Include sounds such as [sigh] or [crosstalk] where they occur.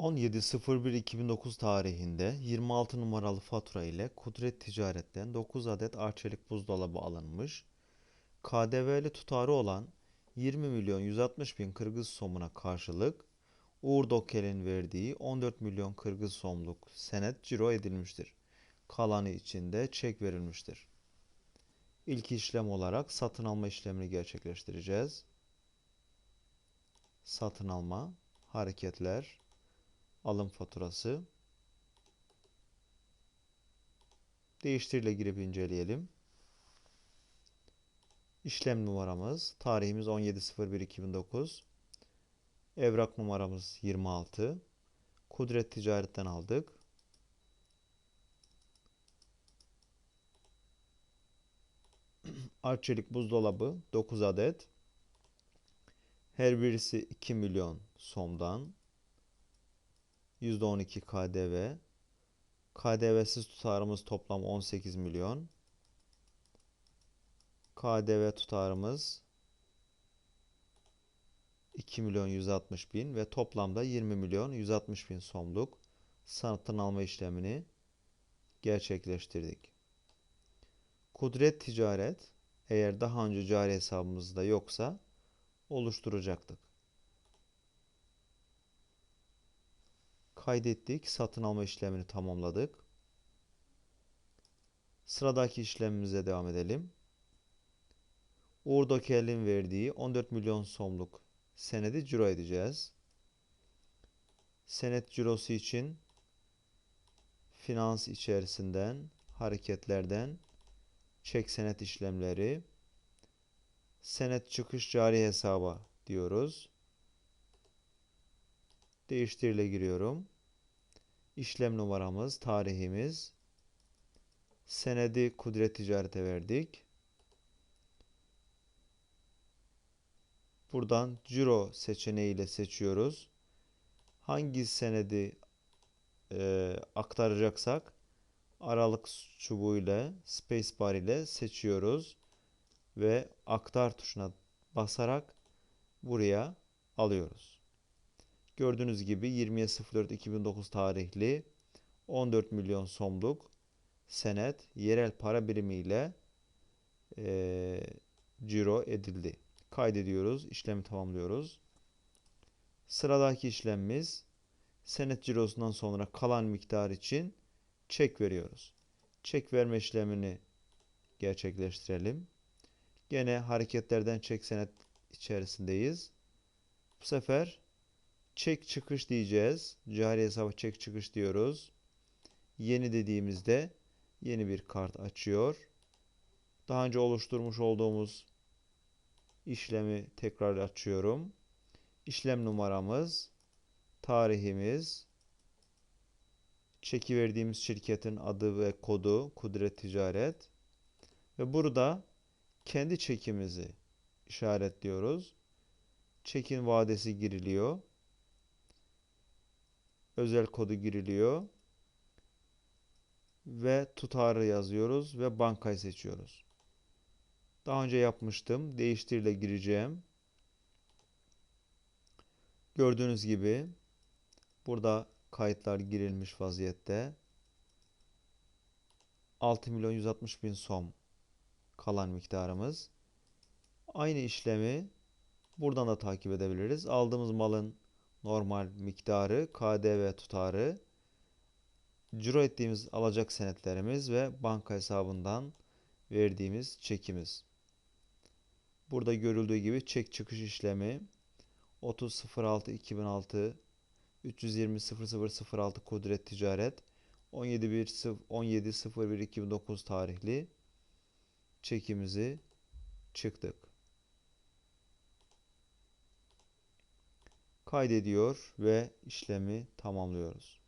17.01.2009 tarihinde 26 numaralı fatura ile Kudret Ticaret'ten 9 adet arçelik buzdolabı alınmış. KDV'li tutarı olan 20 milyon 160 bin Kırgız somuna karşılık Uğur Dokel'in verdiği 14 milyon Kırgız somluk senet ciro edilmiştir. Kalanı için de çek verilmiştir. İlk işlem olarak satın alma işlemini gerçekleştireceğiz. Satın alma, hareketler, alım faturası. Değiştirile girip inceleyelim. İşlem numaramız, tarihimiz 17.01.2009. Evrak numaramız 26. Kudret Ticaret'ten aldık. [clears throat] Arçelik buzdolabı 9 adet. Her birisi 2 milyon somdan. %12 KDV. KDV'siz tutarımız toplam 18 milyon. KDV tutarımız 2 milyon 160 bin ve toplamda 20 milyon 160 bin somluk satın alma işlemini gerçekleştirdik. Kudret Ticaret eğer daha önce cari hesabımızda yoksa oluşturacaktık. Kaydettik. Satın alma işlemini tamamladık. Sıradaki işlemimize devam edelim. Uğur Dokel'in verdiği 14 milyon somluk senedi ciro edeceğiz. Senet cirosu için finans içerisinden, hareketlerden, çek senet işlemleri, senet çıkış cari hesaba diyoruz. Değiştirile giriyorum. İşlem numaramız, tarihimiz, senedi kudret ticarete verdik. Buradan ciro seçeneğiyle seçiyoruz. Hangi senedi e, aktaracaksak aralık çubuğu ile spacebar ile seçiyoruz ve aktar tuşuna basarak buraya alıyoruz. Gördüğünüz gibi 20.04.2009 tarihli 14 milyon somluk senet yerel para birimi ile e, ciro edildi. Kaydediyoruz, işlemi tamamlıyoruz. Sıradaki işlemimiz senet cirosundan sonra kalan miktar için çek veriyoruz. Çek verme işlemini gerçekleştirelim. Gene hareketlerden çek senet içerisindeyiz. Bu sefer çek çıkış diyeceğiz. Cari hesaba çek çıkış diyoruz. Yeni dediğimizde yeni bir kart açıyor. Daha önce oluşturmuş olduğumuz işlemi tekrar açıyorum. İşlem numaramız, tarihimiz, çeki verdiğimiz şirketin adı ve kodu Kudret Ticaret ve burada kendi çekimizi işaretliyoruz. Çekin vadesi giriliyor. Özel kodu giriliyor. Ve tutarı yazıyoruz ve bankayı seçiyoruz. Daha önce yapmıştım. Değiştirile gireceğim. Gördüğünüz gibi burada kayıtlar girilmiş vaziyette. 6 milyon 160 bin som kalan miktarımız. Aynı işlemi buradan da takip edebiliriz. Aldığımız malın normal miktarı, KDV tutarı, ciro ettiğimiz alacak senetlerimiz ve banka hesabından verdiğimiz çekimiz. Burada görüldüğü gibi çek çıkış işlemi 30.06.2006 320.0006 Kudret Ticaret 17.01.2009 tarihli çekimizi çıktık. Kaydediyor ve işlemi tamamlıyoruz.